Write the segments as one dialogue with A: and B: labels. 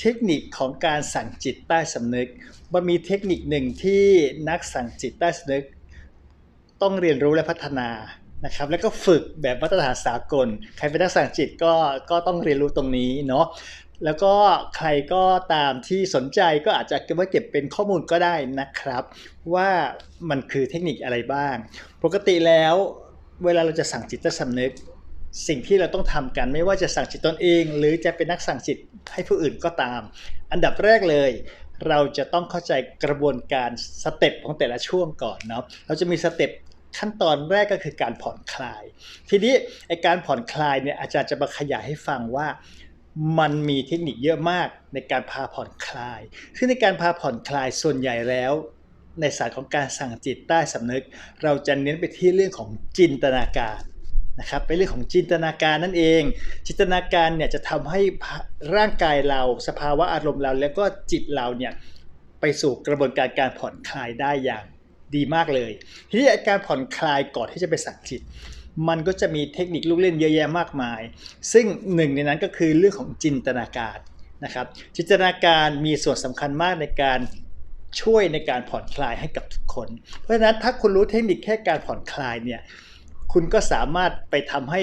A: เทคนิคของการสั่งจิตใต้สำนึก มันมีเทคนิคหนึ่งที่นักสั่งจิตใต้สำนึก ต้องเรียนรู้และพัฒนานะครับแล้วก็ฝึกแบบมาตรฐานสากล ใครเป็นนักสั่งจิตก็ก็ต้องเรียนรู้ตรงนี้เนาะแล้วก็ใครก็ตามที่สนใจก็อาจจะเก็บไว้เก็บเป็นข้อมูลก็ได้นะครับ ว่ามันคือเทคนิคอะไรบ้าง ปกติแล้วเวลาเราจะสั่งจิตใต้สำนึก สิ่งที่เราต้องทำกันไม่ว่าจะสั่งจิตตนเอง หรือจะเป็นนักสั่งจิตให้ผู้อื่นก็ตาม อันดับแรกเลย เราจะต้องเข้าใจกระบวนการสเต็ปของแต่ละช่วงก่อนเนาะเราจะมีสเต็ปขั้นตอนแรกก็คือการผ่อนคลาย ทีนี้ไอการผ่อนคลายเนี่ยอาจารย์จะมาขยายให้ฟังว่ามันมีเทคนิคเยอะมากในการพาผ่อนคลาย ซึ่งในการพาผ่อนคลายส่วนใหญ่แล้ว ในศาสตร์ของการสั่งจิตใต้สำนึก เราจะเน้นไปที่เรื่องของจินตนาการ นะครับเป็นเรื่องของจินตนาการนั่นเอง จินตนาการเนี่ยจะทำให้ร่างกายเราสภาวะอารมณ์เรา แล้วก็จิตเราเนี่ยไปสู่กระบวนการการผ่อนคลายได้อย่างดีมากเลยทีนี้การผ่อนคลายก่อนที่จะไปสั่งจิต มันก็จะมีเทคนิคลูกเล่นเยอะแยะมากมาย ซึ่งหนึ่งในนั้นก็คือเรื่องของจินตนาการนะครับ จินตนาการมีส่วนสำคัญมากในการช่วยในการผ่อนคลายให้กับทุกคน เพราะฉะนั้นถ้าคุณรู้เทคนิคแค่การผ่อนคลายเนี่ย คุณก็สามารถไปทำให้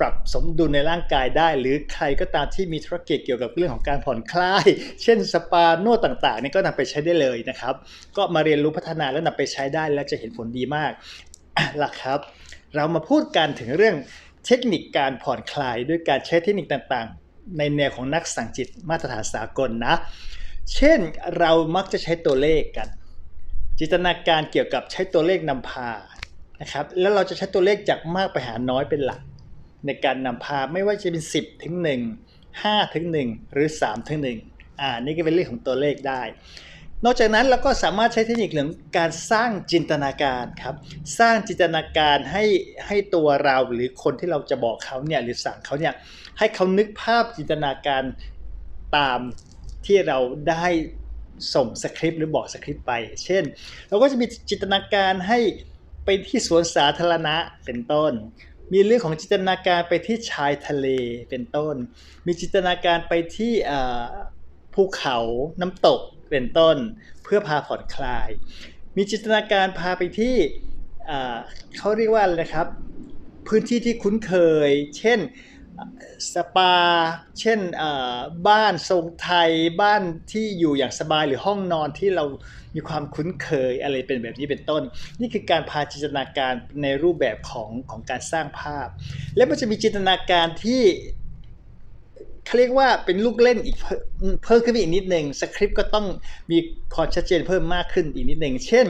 A: ปรับสมดุลในร่างกายได้ หรือใครก็ตามที่มีธุรกิจเกี่ยวกับเรื่องของการผ่อนคลาย เช่นสปานวดต่างๆนี่ก็นำไปใช้ได้เลยนะครับ ก็มาเรียนรู้พัฒนาแล้วนำไปใช้ได้แล้วจะเห็นผลดีมากล่ะครับ เรามาพูดกันถึงเรื่องเทคนิคการผ่อนคลายด้วยการใช้เทคนิคต่างๆ ในแนวของนักสั่งจิตมาตรฐานสากลนะ เช่นเรามักจะใช้ตัวเลขกัน จินตนาการเกี่ยวกับใช้ตัวเลขนำพา นะครับแล้วเราจะใช้ตัวเลขจากมากไปหาน้อยเป็นหลัก ในการนำพาไม่ว่าจะเป็น 10 ถึง 1 5 ถึง 1 หรือ 3 ถึง 1 อ่านี่ก็เป็นเรื่องของตัวเลขได้ นอกจากนั้นเราก็สามารถใช้เทคนิคเรื่องการสร้างจินตนาการครับสร้างจินตนาการให้ให้ตัวเราหรือคนที่เราจะบอกเขาเนี่ยหรือสั่งเขาเนี่ยให้เขานึกภาพจินตนาการตามที่เราได้ส่งสคริปต์หรือบอกสคริปต์ไป เช่น เราก็จะมีจินตนาการให้ ไปที่สวนสาธารณะเป็นต้น มีเรื่องของจินตนาการไปที่ชายทะเลเป็นต้น มีจินตนาการไปที่ภูเขาน้ำตกเป็นต้น เพื่อพาผ่อนคลาย มีจินตนาการพาไปที่เขาเรียกว่าอะไรนะครับ พื้นที่ที่คุ้นเคย เช่น สปา เช่นบ้านทรงไทยบ้านที่อยู่อย่างสบายหรือห้องนอนที่เรามีความคุ้นเคยอะไรเป็นแบบนี้เป็นต้น นี่คือการพาจินตนาการในรูปแบบของของการสร้างภาพ และมันจะมีจินตนาการที่เขาเรียกว่าเป็นลูกเล่นอีกเพิ่มเพิ่มขึ้นไปอีกนิดหนึ่งสคริปต์ก็ต้องมีความชัดเจนเพิ่มมากขึ้นอีกนิดหนึ่งเช่น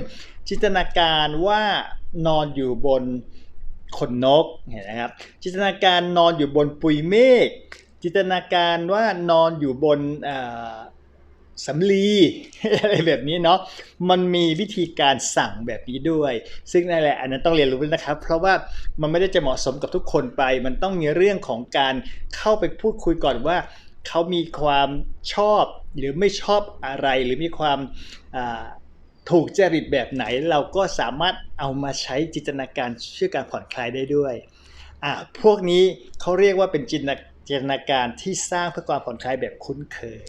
A: จินตนาการว่านอนอยู่บน ขนนกเห็นนะครับ จินตนาการนอนอยู่บนปุยเมฆจินตนาการว่านอนอยู่บนสำลีอะไรแบบนี้เนาะมันมีวิธีการสั่งแบบนี้ด้วย ซึ่งนั่นแหละอันนั้นต้องเรียนรู้นะครับ เพราะว่ามันไม่ได้จะเหมาะสมกับทุกคนไป มันต้องมีเรื่องของการเข้าไปพูดคุยก่อนว่าเขามีความชอบหรือไม่ชอบอะไรหรือมีความอ ถูกจริตแบบไหนเราก็สามารถเอามาใช้จินตนาการช่วยการผ่อนคลายได้ด้วยอ่าพวกนี้เขาเรียกว่าเป็นจินตนาจินตนาการที่สร้างเพื่อความผ่อนคลายแบบคุ้นเคย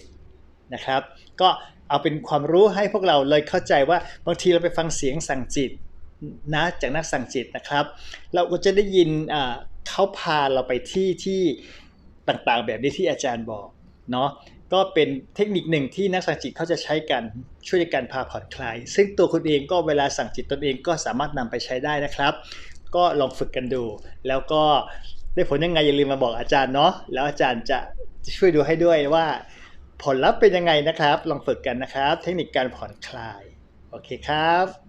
A: นะครับ ก็เอาเป็นความรู้ให้พวกเราเลยเข้าใจว่าบางทีเราไปฟังเสียงสั่งจิตนะจากนักสั่งจิตนะครับ เราก็จะได้ยินอ่าเขาพาเราไปที่ที่ต่างๆ แบบนี้ที่อาจารย์บอกเนาะ ก็เป็นเทคนิคหนึ่งที่นักสั่งจิตเขาจะใช้กันช่วยในการพาผ่อนคลาย ซึ่งตัวคุณเองก็เวลาสั่งจิตตนเองก็สามารถนำไปใช้ได้นะครับ ก็ลองฝึกกันดู แล้วก็ได้ผลยังไงอย่าลืมมาบอกอาจารย์เนาะแล้วอาจารย์จะช่วยดูให้ด้วยว่า ผลลัพธ์เป็นยังไงนะครับ ลองฝึกกันนะครับ เทคนิคการผ่อนคลายโอเคครับ